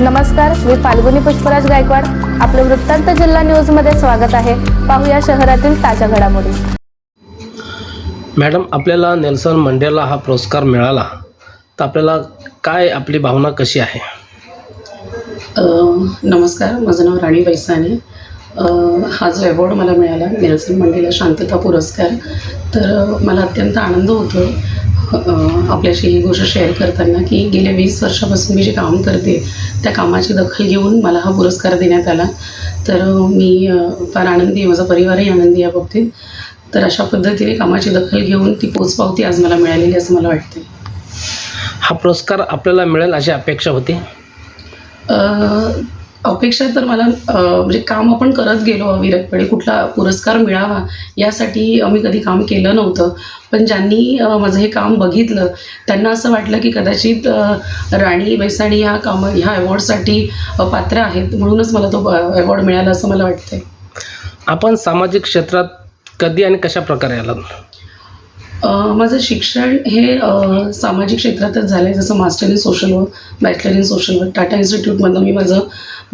नमस्कार मी फाल्गुनी पुष्पराज गायकवाड. आपलं वृत्तांत जिल्हा न्यूजमध्ये स्वागत आहे. पाहूया शहरातील ताज्या घडामोडी. मॅडम आपल्याला नेल्सन मंडेला हा पुरस्कार मिळाला. तर आपल्याला काय आपली भावना कशी आहे? नमस्कार माझं नाव राणी बैसाने अ, हा जो अवॉर्ड मला मिळाला नेल्सन मंडेला शांतता पुरस्कार तर मला अत्यंत आनंद होतो आपल्याशी ही गोष्ट शेअर करताना की गेल्या वीस वर्षापासून मी जे काम करते त्या कामाची दखल घेऊन मला हा पुरस्कार देण्यात आला. तर मी फार आनंदी आहे. माझा परिवारही आनंदी आहे या बाबतीत. तर अशा पद्धतीने कामाची दखल घेऊन ती पोचपावती आज मला मिळालेली असं मला वाटते हा पुरस्कार आपल्याला मिळेल अशी अपेक्षा होती? अपेक्षा तर मला म्हणजे काम आपण करत गेलो अविरतपणे कुठला पुरस्कार मिळावा यासाठी आम्ही कधी काम केलं नव्हतं. पण ज्यांनी माझं हे काम बघितलं त्यांना असं वाटलं की कदाचित राणी बैसाणी ह्या काम ह्या अवॉर्डसाठी पात्र आहेत म्हणूनच मला तो अवॉर्ड मिळाला असं मला वाटतंय. आपण सामाजिक क्षेत्रात कधी आणि कशा प्रकारे आलात? माझं शिक्षण हे सामाजिक क्षेत्रातच झालं आहे जसं master in social work bachelor in social work Tata इन्स्टिट्यूटमधनं मी माझं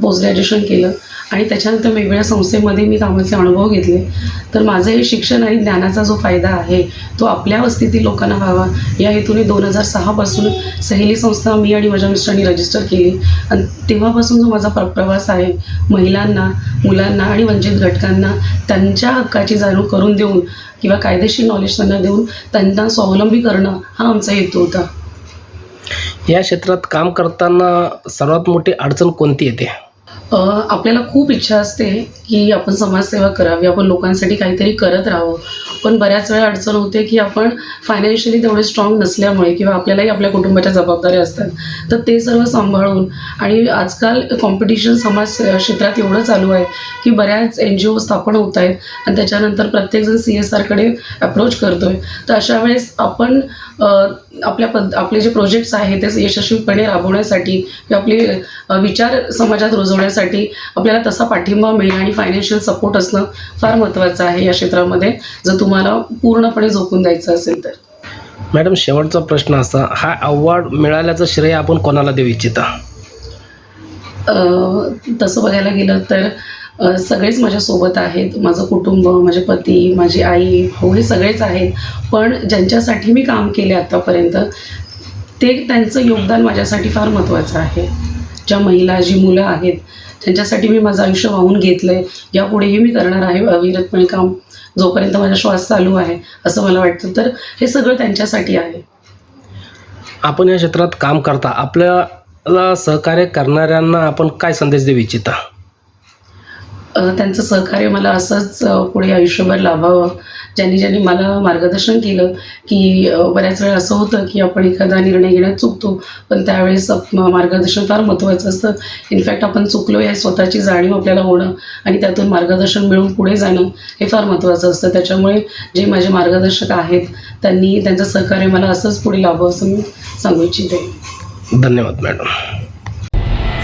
पोस्ट ग्रॅज्युएशन केलं. आणि त्याच्यानंतर वेगवेगळ्या संस्थेमध्ये मी कामाचे अनुभव घेतले. तर माझं हे शिक्षण आणि ज्ञानाचा जो फायदा आहे तो आपल्या वस्तीतील लोकांना व्हावा. या हेतूने दोन हजार सहापासून सहेली संस्था मी आणि माझ्या मिस्टरांनी रजिस्टर केली. आणि तेव्हापासून जो माझा प्र प्रवास आहे महिलांना मुलांना आणि वंचित घटकांना त्यांच्या हक्काची जाणीव करून देऊन किंवा कायदेशीर नॉलेज त्यांना देऊन त्यांना स्वावलंबी करणं हा आमचा हेतू होता. या क्षेत्रात काम करताना सर्वात मोठी अडचण कोणती येते? आपल्याला खूप इच्छा असते की आपण समाजसेवा करावी आपण लोकांसाठी काहीतरी करत राहावं. पण बऱ्याच वेळा अडचण होते की आपण फायनान्शियली तेवढे स्ट्रॉंग नसल्यामुळे किंवा आपल्यालाही आपल्या कुटुंबाच्या जबाबदाऱ्या असतात. तर ते सर्व सांभाळून आणि आजकाल कॉम्पिटिशन समाज क्षेत्रात एवढं चालू आहे की बऱ्याच एन जी ओ स्थापन होत आहेत आणि त्याच्यानंतर प्रत्येकजण सी एस आरकडे अप्रोच करतो आहे तर अशा वेळेस आपण आपल्या पद आपले जे प्रोजेक्ट्स आहेत ते यशस्वीपणे राबवण्यासाठी किंवा आपले विचार समाजात रुजवण्यासाठी आपल्याला तसा पाठिंबा मिळणं आणि फायनान्शियल सपोर्ट असणं फार महत्त्वाचं आहे या क्षेत्रामध्ये. जर तुम्हाला पूर्णपणे झोकून द्यायचं असेल तर. मॅडम शेवटचा प्रश्न असा हा अवॉर्ड मिळाल्याचं श्रेय आपण कोणाला देऊ इच्छिता? तसं बघायला गेलं तर सगळेच माझ्यासोबत आहेत. माझं कुटुंब माझे पती माझी आई भाऊ हे सगळेच आहेत. पण ज्यांच्यासाठी मी काम केले आत्तापर्यंत ते त्यांचं योगदान माझ्यासाठी फार महत्त्वाचं आहे. ज्या महिला जी मुलं आहेत त्यांच्यासाठी मी माझं आयुष्य वाहून घेतलं आहे यापुढेही मी करणार आहे अविरतपणे काम जोपर्यंत माझा श्वास चालू आहे असं मला वाटतं. तर हे सगळं त्यांच्यासाठी आहे. आपण या क्षेत्रात काम करता आपल्याला सहकार्य करणाऱ्यांना आपण काय संदेश देऊ इच्छिता? त्यांचं सहकार्य मला असंच पुढे आयुष्यभर लाभावं. ज्यांनी ज्यांनी मला मार्गदर्शन केलं की बऱ्याच वेळा असं होतं की आपण एखादा निर्णय घेण्यात चुकतो पण त्यावेळेस मार्गदर्शन फार महत्त्वाचं असतं. इनफॅक्ट आपण चुकलो या स्वतःची जाणीव आपल्याला होणं आणि त्यातून मार्गदर्शन मिळून पुढे जाणं हे फार महत्त्वाचं असतं. त्याच्यामुळे जे माझे मार्गदर्शक आहेत त्यांनी त्यांचं सहकार्य मला असंच पुढे लाभावं असं मी सांगू इच्छिते. धन्यवाद मॅडम.